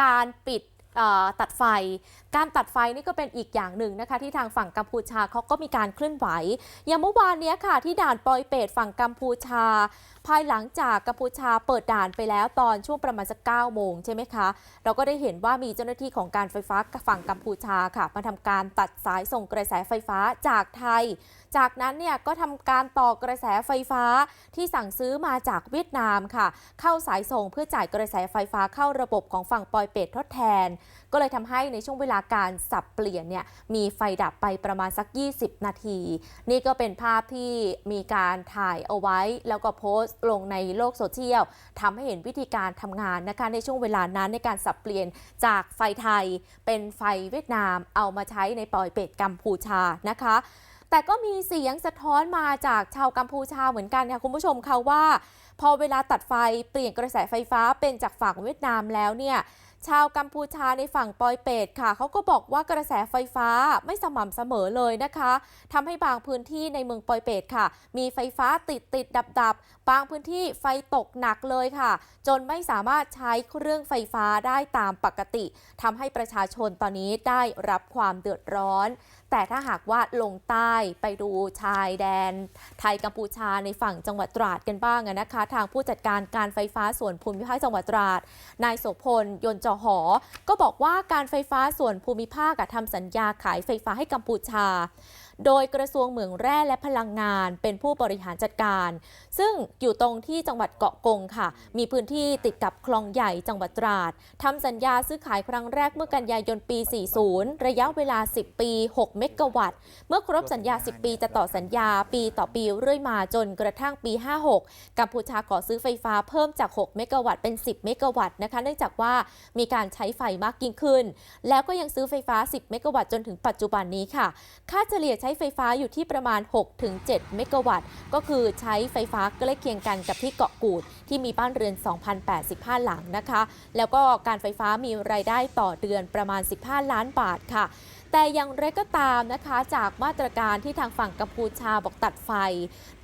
การปิด ตัดไฟ การตัดไฟนี่ก็เป็นอีกอย่างหนึ่งนะคะ ที่ทางฝั่งกัมพูชาเขาก็มีการเคลื่อนไหว อย่างเมื่อวานนี้ค่ะที่ด่านปอยเปตฝั่งกัมพูชา ภายหลังจากกัมพูชาเปิดด่านไปแล้วตอนช่วงประมาณสัก9โมงใช่ไหมคะ เราก็ได้เห็นว่ามีเจ้าหน้าที่ของการไฟฟ้าฝั่งกัมพูชาค่ะมาทำการตัดสายส่งกระแสไฟฟ้าจากไทย จากนั้นเนี่ยก็ทำการต่อกระแสไฟฟ้าที่สั่งซื้อมาจากเวียดนามค่ะ เข้าสายส่งเพื่อจ่ายกระแสไฟฟ้าเข้าระบบของฝั่งปอยเปตทดแทนก็เลยทำให้ในช่วงเวลาการสับเปลี่ยนเนี่ยมีไฟดับไปประมาณสัก 20 นาที นี่ก็เป็นภาพที่มีการถ่ายเอาไว้ แล้วก็โพสต์ลงในโลกโซเชียลทำให้เห็นวิธีการทำงานนะคะในช่วงเวลานั้นในการสับเปลี่ยนจากไฟไทยเป็นไฟเวียดนามเอามาใช้ในปอยเปตกัมพูชานะคะแต่ก็มีเสียงสะท้อนมาจากชาวกัมพูชาเหมือนกันค่ะคุณผู้ชมค่ะว่า พอเวลาตัดไฟเปลี่ยนกระแสไฟฟ้าเป็นจากฝั่งเวียดนามแล้วเนี่ยชาวกัมพูชาในฝั่งปอยเปตค่ะ เขาก็บอกว่ากระแสไฟฟ้าไม่สม่ำเสมอเลยนะคะทำให้บางพื้นที่ในเมืองปอยเปตค่ะ มีไฟฟ้าติดติดดับดับบางพื้นที่ไฟตกหนักเลยค่ะ จนไม่สามารถใช้เครื่องไฟฟ้าได้ตามปกติทำให้ประชาชนตอนนี้ได้รับความเดือดร้อน แต่ถ้าหากว่าลงใต้ไปดูชายแดน ไทยกัมพูชาในฝั่งจังหวัดตราดกันบ้างนะคะทางผู้จัดการการไฟฟ้าส่วนภูมิภาคจังหวัดตราด นายโสพล ยนจอหอ ก็บอกว่าการไฟฟ้าส่วนภูมิภาคทำสัญญาขายไฟฟ้าให้กัมพูชา โดยกระทรวงเหมืองแร่และพลังงานเป็นผู้บริหารจัดการ ซึ่งอยู่ตรงที่จังหวัดเกาะกงค่ะ มีพื้นที่ติดกับคลองใหญ่จังหวัดตราดทำสัญญาซื้อขายครั้งแรกเมื่อกันยายนปี 40 ระยะเวลา 10 ปี 6 เมกะวัตต์ เมื่อครบสัญญา 10 ปีจะต่อสัญญาปีต่อปีเรื่อยมาจนกระทั่งปี 56 กัมพูชาขอซื้อไฟฟ้าเพิ่มจาก 6 เมกะวัตต์เป็น 10 เมกะวัตต์นะคะ เนื่องจากว่ามีการใช้ไฟมากยิ่งขึ้น แล้วก็ยังซื้อไฟฟ้า 10 เมกะวัตต์จนถึงปัจจุบันนี้ค่ะ ค่าเฉลี่ยใช้ไฟฟ้าอยู่ที่ประมาณ 6-7 เมกะวัตต์ ก็คือใช้ไฟฟ้าใกล้เคียงกันกับที่เกาะกูด ที่มีบ้านเรือน 2,085 หลังนะคะ แล้วก็การไฟฟ้ามีรายได้ต่อเดือนประมาณ 15 ล้านบาทค่ะ แต่อย่างไรก็ตามนะคะ จากมาตรการที่ทางฝั่งกัมพูชาบอกตัดไฟ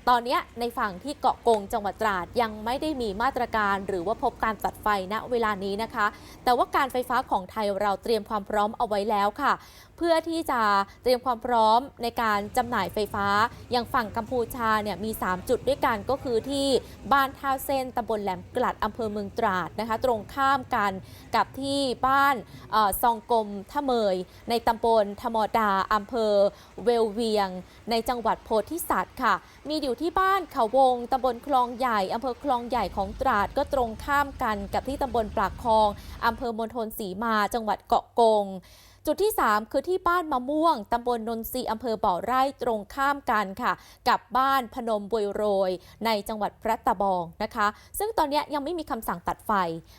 ตอนนี้ในฝั่งที่เกาะกงจังหวัดตราดยังไม่ได้มีมาตรการ หรือว่าพบการตัดไฟณเวลานี้นะคะ แต่ว่าการไฟฟ้าของไทยเราเตรียมความพร้อมเอาไว้แล้วค่ะ เพื่อที่จะเตรียมความพร้อมในการจำหน่ายไฟฟ้า อย่างฝั่งกัมพูชาเนี่ยมี 3 จุดด้วยกันก็คือที่บ้านท่าเส้นตำบลแหลมกลัดอำเภอเมืองตราดนะคะ ตรงข้ามกันกับที่บ้านออซองกลมท่าเมยในตำบลลธมดาอำเภอเวลเวียง ในจังหวัดโพธิสัตว์ค่ะ มีอยู่ที่บ้านเขาวงตำบลคลองใหญ่อำเภอคลองใหญ่ของตราดก็ตรงข้ามกันกับที่ตำบลปากคลองอำเภอมณฑลศรีมาจังหวัดเกาะกง จุดที่ 3 คือที่บ้านมะม่วงตำบลนนทรีอำเภอบ่อไร่ตรงข้ามกันค่ะ กับบ้านพนมบวยโรย ในจังหวัดพระตะบองนะคะ ซึ่งตอนนี้ยยังไม่มีคำสั่งตัดไฟ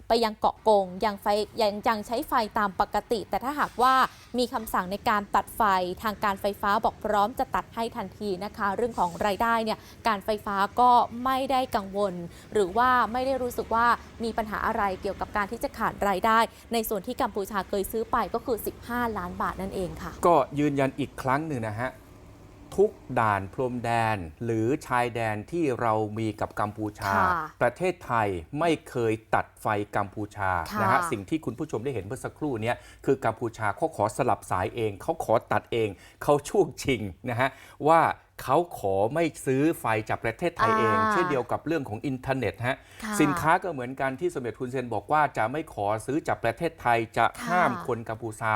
ไปยังเกาะกงยังไฟยังยังใช้ไฟตามปกติ แต่ถ้าหากว่ามีคำสั่งในการตัดไฟทางการไฟฟ้าบอกพร้อมจะตัดให้ทันทีนะคะ เรื่องของรายได้เนี่ยการไฟฟ้าก็ไม่ได้กังวล หรือว่าไม่ได้รู้สึกว่ามีปัญหาอะไรเกี่ยวกับการที่จะขาดรายได้ ในส่วนที่กัมพูชาเคยซื้อไปก็คือ 15ล้านบาทนั่นเองค่ะ ก็ยืนยันอีกครั้งหนึ่งนะฮะ ทุกด่านพรมแดนหรือชายแดนที่เรามีกับกัมพูชา ค่ะประเทศไทยไม่เคยตัดไฟกัมพูชาค่ะ นะฮะสิ่งที่คุณผู้ชมได้เห็นเมื่อสักครู่เนี้ยคือกัมพูชาเขาขอสลับสายเองเขาขอตัดเองเขาช่วงชิงนะฮะว่า เขาขอไม่ซื้อไฟจากประเทศไทยเอง อ่าเช่นเดียวกับเรื่องของอินเทอร์เน็ตฮะค่ะ สินค้าก็เหมือนกันที่สมเด็จทุนเซนบอกว่าจะไม่ขอซื้อจากประเทศไทยจะค่ะห้ามคนกัมพูชา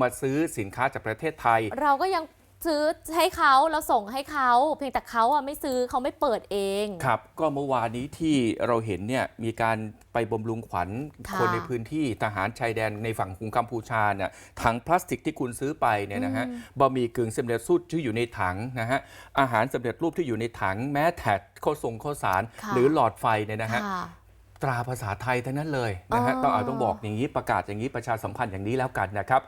มาซื้อสินค้าจากประเทศไทย เราก็ยัง ซื้อให้เขาเราส่งให้เขาเพียงแต่เขาอะไม่ซื้อเขาไม่เปิดเองครับ ก็เมื่อวานนี้ที่เราเห็นเนี่ยมีการไปบำรุงขวัญค่ะคนในพื้นที่ทหารชายแดนในฝั่งของกัมพูชาเนี่ยถังพลาสติกที่คุณซื้อไปเนี่ยนะฮะอืมบะหมี่กึ่งสำเร็จรูปที่อยู่ในถังนะฮะอาหารสำเร็จรูปที่อยู่ในถังแม้แต่ข้าวส่งข้าวสารค่ะหรือหลอดไฟเนี่ยนะฮะค่ะตราภาษาไทยทั้งนั้นเลยนะฮะอ๋อต้องเอาต้องบอกอย่างนี้ประกาศอย่างนี้ประชาสัมพันธ์อย่างนี้แล้วกันนะครับ